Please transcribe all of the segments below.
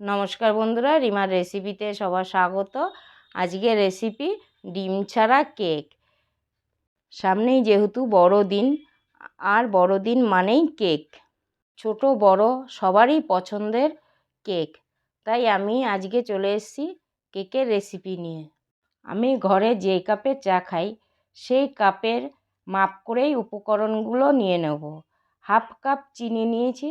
নমস্কার বন্ধুরা, রিমার রেসিপিতে সবার স্বাগত। আজকে রেসিপি ডিম ছাড়া কেক। সামনেই যেহেতু বড়দিন, আর বড়দিন মানেই কেক। ছোট, বড়, সবারই পছন্দের কেক। তাই আমি আজকে চলে এসেছি কেকের রেসিপি নিয়ে। আমি ঘরে যে কাপে চা খাই, সেই কাপের মাপ করেই উপকরণগুলো নিয়ে নেব। হাফ কাপ চিনি নিয়েছি।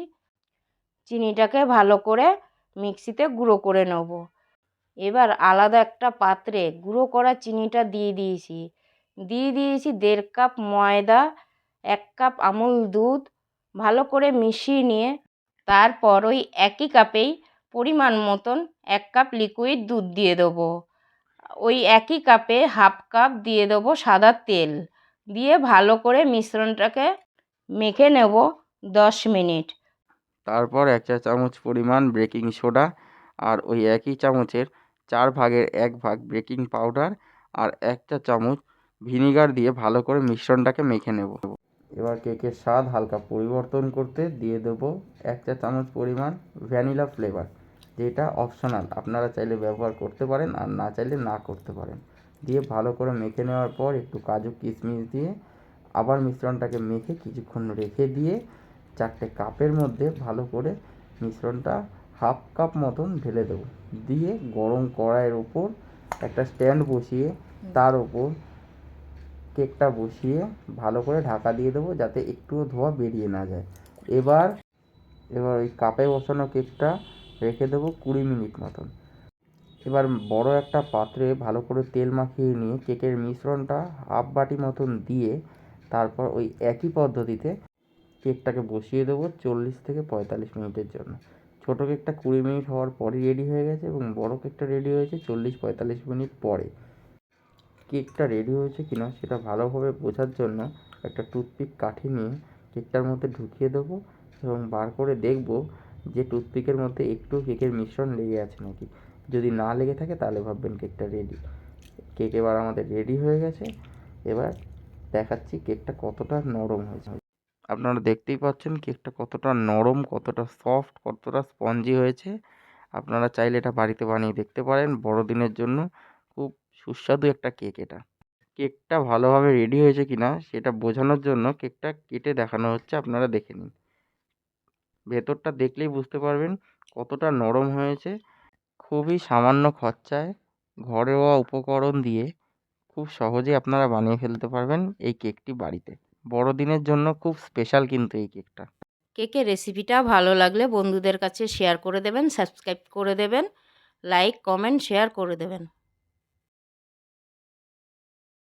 চিনিটাকে ভালো করে মিক্সিতে গুঁড়ো করে নেব। এবার আলাদা একটা পাত্রে গুঁড়ো করা চিনিটা দিয়ে দিয়েছি। দিয়ে দিয়েছি দেড় কাপ ময়দা, এক কাপ আমুল দুধ, ভালো করে মিশিয়ে নিয়ে তারপর ওই একই কাপেই পরিমাণ মতন এক কাপ লিকুইড দুধ দিয়ে দেবো। ওই একই কাপে হাফ কাপ দিয়ে দেবো সাদা তেল। দিয়ে ভালো করে মিশ্রণটাকে মেখে নেব দশ মিনিট। তারপর এক চা চামচ পরিমাণ বেকিং সোডা আর ওই একই চামচের চার ভাগের এক ভাগ বেকিং পাউডার আর এক চা চামচ ভিনিগার দিয়ে ভালো করে মিশ্রণটাকে মেখে নেব। এবার কেকের স্বাদ হালকা পরিবর্তন করতে দিয়ে দেবো এক চা চামচ পরিমাণ ভ্যানিলা ফ্লেভার, যেটা অপশনাল। আপনারা চাইলে ব্যবহার করতে পারেন আর না চাইলে না করতে পারেন। দিয়ে ভালো করে মেখে নেওয়ার পর একটু কাজু কিশমিশ দিয়ে আবার মিশ্রণটাকে মেখে কিছুক্ষণ রেখে দিয়ে চারটে কাপের মধ্যে ভালো করে মিশ্রণটা হাফ কাপ মতন ঢেলে দেবো। দিয়ে গরম কড়াইয়ের ওপর একটা স্ট্যান্ড বসিয়ে তার ওপর কেকটা বসিয়ে ভালো করে ঢাকা দিয়ে দেবো যাতে একটুও ধোয়া বেরিয়ে না যায়। এবার এবার ওই কাপে বসানো কেকটা রেখে দেবো কুড়ি মিনিট মতন। এবার বড় একটা পাত্রে ভালো করে তেল মাখিয়ে নিয়ে কেকের মিশ্রণটা হাফ বাটি মতন দিয়ে তারপর ওই একই পদ্ধতিতে কেকটাকে বসিয়ে দেবো চল্লিশ থেকে পঁয়তাল্লিশ মিনিটের জন্য। ছোটো কেকটা কুড়ি মিনিট হওয়ার পরই রেডি হয়ে গেছে এবং বড় কেকটা রেডি হয়েছে চল্লিশ পঁয়তাল্লিশ মিনিট পরে। কেকটা রেডি হয়েছে কিনা সেটা ভালোভাবে বোঝার জন্য একটা টুথপিক কাঠি নিয়ে কেকটার মধ্যে ঢুকিয়ে দেবো এবং বার করে দেখব যে টুথপিকের মধ্যে একটু কেকের মিশ্রণ লেগে আছে নাকি। যদি না লেগে থাকে তাহলে ভাববেন কেকটা রেডি কেক এবার আমাদের রেডি হয়ে গেছে। এবার দেখাচ্ছি কেকটা কতটা নরম হয়েছে। আপনারা দেখতেই পাচ্ছেন কেকটা কতটা নরম, কতটা সফট কতটা স্পঞ্জি হয়েছে। আপনারা চাইলে এটা বাড়িতে বানিয়ে দেখতে পারেন। বড়দিনের জন্য খুব সুস্বাদু একটা কেক এটা। কেকটা ভালোভাবে রেডি হয়েছে কি না সেটা বোঝানোর জন্য কেকটা কেটে দেখানো হচ্ছে, আপনারা দেখে নিন। ভেতরটা দেখলেই বুঝতে পারবেন কতটা নরম হয়েছে। খুবই সামান্য খরচায় ঘরোয়া উপকরণ দিয়ে খুব সহজেই আপনারা বানিয়ে ফেলতে পারবেন এই কেকটি বাড়িতে। বড়দিনের জন্য খুব স্পেশাল কিন্তু এই কেকটা কেকের রেসিপিটা ভালো লাগলে বন্ধুদের কাছে শেয়ার করে দেবেন সাবস্ক্রাইব করে দেবেন লাইক কমেন্ট শেয়ার করে দেবেন।